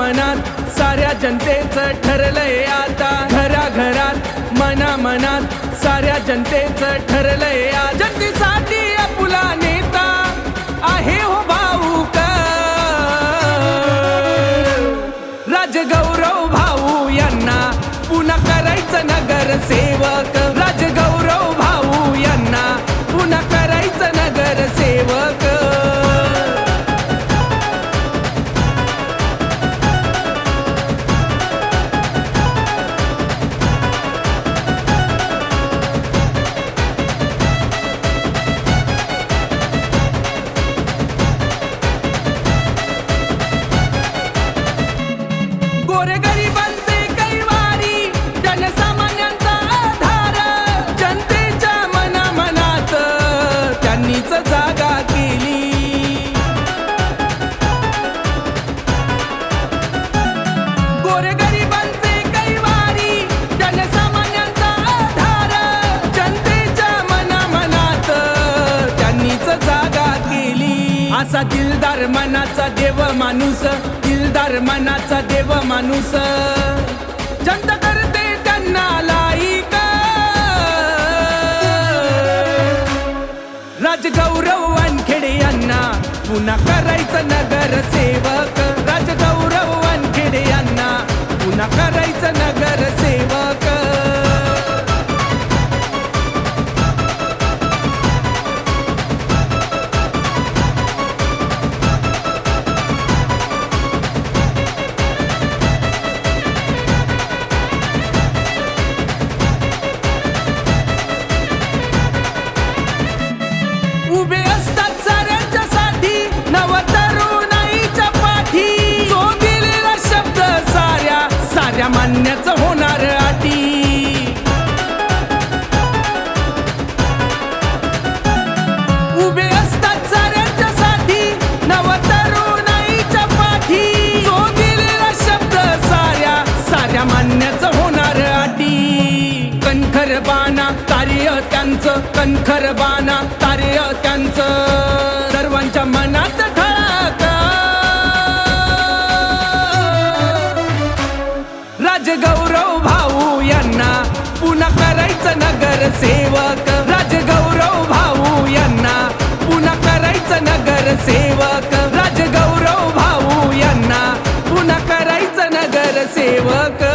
मनात साऱ्या जनतेचं ठरलंय आता. घरा घरात मना मनात साऱ्या जनतेचं ठरलंय जनतेसाठी आपुला नेता आहे हो भाऊक राजगौरव भाऊ यांना पुन्हा करायचं नगर केली असा दिलदार मनाचा देव माणूस. दिलदार मनाचा देव माणूस. जनता करते त्यांना लाईक. राजगौरव वानखेडे यांना पुन्हा करायचं नगर सेवक. राजगौरव वानखेडे यांना पुन्हा करायचं नगर साऱ्या मान्याच होणार अटी. उभे असतात साऱ्यांच्यासाठी नव तरुणाईच्या पाठी. जो दिलेला शब्द साऱ्या साऱ्या मान्याच होणार अटी. कणखर बाना कार्य त्यांचं कणखर बाना कार्य त्यांचं. पुन्हा करायचं नगर सेवक. राजगौरव भाऊ यांना पुन्हा करायचं नगर सेवक. राजगौरव भाऊ यांना पुन्हा करायचं नगर सेवक.